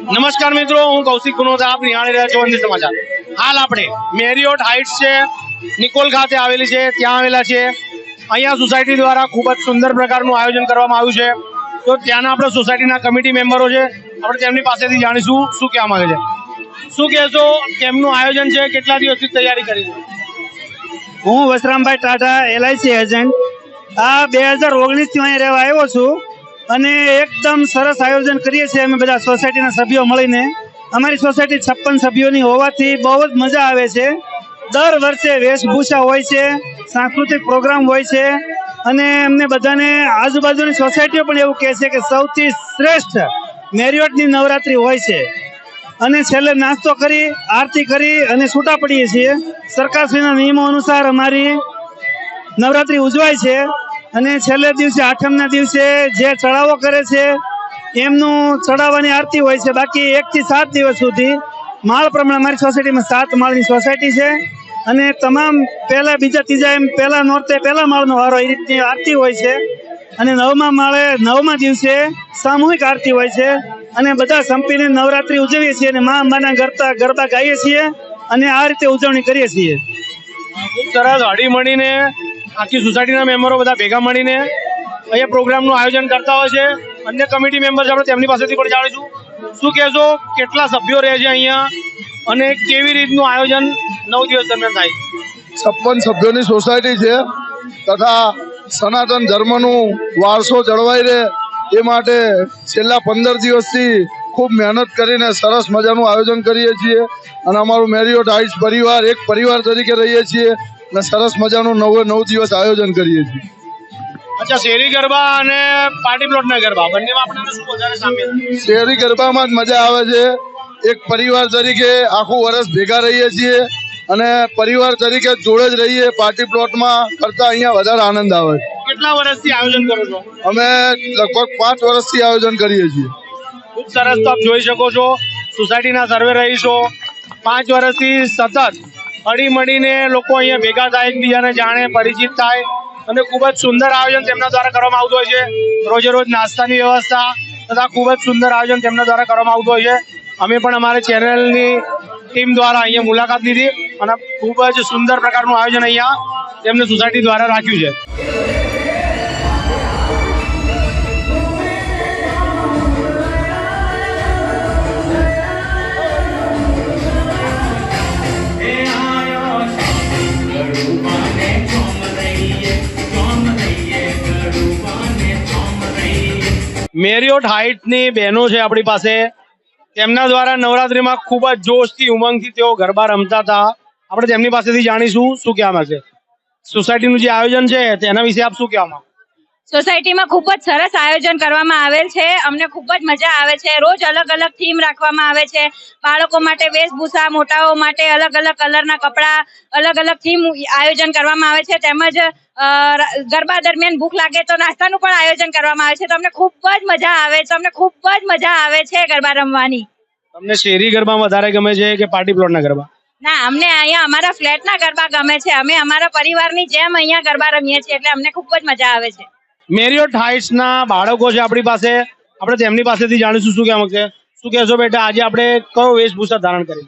નમસ્કાર મિત્રો, હું કૌશિક ગુનોદા આપ નિહાળી રહ્યા છો વંદે સમાચાર. હાલ આપણે મેરિયોટ હાઇટ્સ છે, નિકોલ ખાતે આવેલી છે, ત્યાં આવેલા છે અહીંયા સોસાયટી દ્વારા ખૂબ જ સુંદર પ્રકારનું આયોજન કરવામાં આવ્યું છે. તો ત્યાંના આપણે સોસાયટીના કમિટી મેમ્બરો છે, આપણે તેમની પાસેથી જાણીશું શું કહેવા માંગે છે. શું કહેશો, કેમનું આયોજન છે, કેટલા દિવસથી તૈયારી કરી છે? હું વસરામભાઈ ટાટા એલઆઈસી એજન્ટ. આ બે હજાર ઓગણીસથી અહીં રહેવા આવ્યો છું. અને એકદમ સરસ આયોજન કરીએ છીએ અમે બધા સોસાયટીના સભ્યો મળીને. અમારી સોસાયટી છપ્પન સભ્યોની હોવાથી બહુ જ મજા આવે છે. દર વર્ષે વેશભૂષા હોય છે, સાંસ્કૃતિક પ્રોગ્રામ હોય છે અને અમને બધાને આજુબાજુની સોસાયટીઓ પણ એવું કહે છે કે સૌથી શ્રેષ્ઠ મેરિયોટની નવરાત્રિ હોય છે. અને છેલ્લે નાસ્તો કરી, આરતી કરી અને છૂટા પડીએ છીએ. સરકારશ્રીના નિયમો અનુસાર અમારી નવરાત્રી ઉજવાય છે. અને છેલ્લે દિવસે, આઠમના દિવસે જે ચડાવો કરે છે, એમનું ચડાવવાની આરતી હોય છે. બાકી એક થી સાત દિવસ સુધી માળ પ્રમાણે અમારી સોસાયટીમાં સાત માળની સોસાયટી છે. અને તમામ પહેલા, બીજા, ત્રીજા એમ પહેલા નોરતે પહેલા માળનો વારો એ રીતની આરતી હોય છે. અને નવમા માળે, નવમા દિવસે સામૂહિક આરતી હોય છે. અને બધા સંપીને નવરાત્રી ઉજવીએ છીએ અને મા અંબાના ગરબા ગરબા ગાઈએ છીએ અને આ રીતે ઉજવણી કરીએ છીએ. સરસ હળી મળીને આખી સોસાયટીના મેમ્બરો બધા ભેગા મળીને અહીંયા પ્રોગ્રામનું આયોજન કરતા હોય છે. અન્ય કમિટી મેમ્બર્સ આપણે તેમની પાસેથી પણ જાણીશું. શું કહેશો? કેટલા સભ્યો રહે છે અહીંયા? અને કેવી રીતનું આયોજન નવ દિવસ દરમિયાન થાય? છપ્પન સભ્યોની સોસાયટી છે તથા સનાતન ધર્મનું વારસો જળવાઈ રહે એ માટે છેલ્લા પંદર દિવસથી ખૂબ મહેનત કરીને સરસ મજાનું આયોજન કરીએ છીએ. અને અમારું મેરિયોટ હાઇટ્સ પરિવાર, એક પરિવાર તરીકે રહીએ છીએ. અને સરસ મજાનું નવે નવ દિવસ આયોજન કરીએ છીએ. અચ્છા શેરી ગરબા અને પાર્ટી પ્લોટના ગરબા બંનેમાં આપણને શું વધારે સામેલ શહેરી ગરબામાં જ મજા આવે છે. એક પરિવાર તરીકે આખું વર્ષ ભેગા રહીએ છીએ અને પરિવાર તરીકે જોડે જ રહીએ પાર્ટી પ્લોટમાં કરતા અહીંયા વધારે આનંદ આવે છે. કેટલા વર્ષથી આયોજન કરો છો? અમે લગભગ પાંચ વર્ષથી આયોજન કરીએ છીએ. ખૂબ સરસ તો આપ જોઈ શકો છો. સોસાયટીના સર્વે રહીશો. પાંચ વર્ષથી સતત હળી મળીને લોકો અહીંયા ભેગા થાય, એકબીજાને જાણે, પરિચિત થાય. અને ખૂબ જ સુંદર આયોજન તેમના દ્વારા કરવામાં આવતું હોય છે. રોજે રોજ નાસ્તાની વ્યવસ્થા તથા ખૂબ જ સુંદર આયોજન તેમના દ્વારા કરવામાં આવતું હોય છે. અમે પણ અમારી ચેનલની ટીમ દ્વારા અહીંયા મુલાકાત લીધી અને ખૂબ જ સુંદર પ્રકારનું આયોજન અહીંયા તેમને સોસાયટી દ્વારા રાખ્યું છે. મેરિયોટ હાઇટની બહેનો છે આપણી પાસે. તેમના દ્વારા નવરાત્રીમાં ખૂબ જ જોશથી, ઉમંગથી તેઓ ગરબા રમતા હતા. આપણે તેમની પાસેથી જાણીશું શું કહેવા માંગશે સોસાયટીનું જે આયોજન છે તેના વિશે આપ શું કહેવા માંગો? સોસાયટીમાં ખૂબ જ સરસ આયોજન કરવામાં આવેલ છે. અમને ખૂબ જ મજા આવે છે. રોજ અલગ અલગ થીમ રાખવામાં આવે છે. બાળકો માટે વેશભૂષા મોટાઓ માટે અલગ અલગ કલરના કપડાં અલગ અલગ થીમ આયોજન કરવામાં આવે છે. તેમજ ગરબા દરમિયાન ભૂખ લાગે તો નાસ્તાનું પણ આયોજન કરવામાં આવે છે. તો અમને ખૂબ જ મજા આવે છે. અમને ખૂબ જ મજા આવે છે ગરબા રમવાની. તમને શેરી ગરબા વધારે ગમે છે કે પાર્ટી પ્લોટના ગરબા? ના અમને અહીંયા અમારા ફ્લેટના ગરબા ગમે છે. અમે અમારા પરિવારની જેમ અહીંયા ગરબા રમીએ છીએ. એટલે અમને ખૂબ જ મજા આવે છે. મેરિયોટ હાઇટ્સના બાળકો છે આપણી પાસે. આપણે તેમની પાસેથી જાણીશું શું કહેવા માંગશે. શું કહેશો બેટા? આજે આપણે કયો વેશભૂષા ધારણ કરી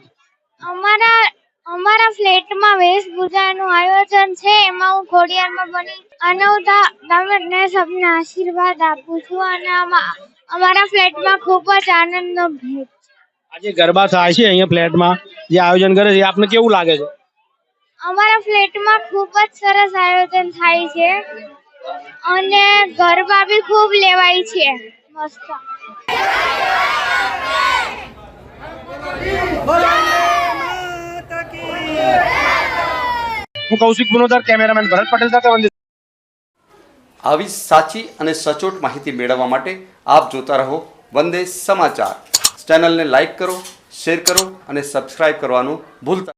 અમારા અમારા ફ્લેટમાં વેશભૂષાનું આયોજન છે. એમાં હું ખોડિયારમાં બની અને હું તમને સૌને આશીર્વાદ આપું છું અને અમા- અમારા ફ્લેટમાં ખૂબ જ આનંદનો ભેટ આજે ગરબા થાય છે અહીંયા ફ્લેટમાં. જે આયોજન કરે છે આપને કેવું લાગે છે? અમારા ફ્લેટમાં ખૂબ જ સરસ આયોજન થાય છે. અને ગરબા બી ખૂબ લેવાય છે. મસ્ત. હું કૌશિક પુનોદર કેમેરામેન ભરત પટેલ સાથે વંદે આવી સાચી અને સચોટ માહિતી મેળવવા માટે આપ જોતા રહો વંદે સમાચાર. ચેનલને લાઈક કરો શેર કરો અને સબસ્ક્રાઇબ કરવાનું ભૂલતા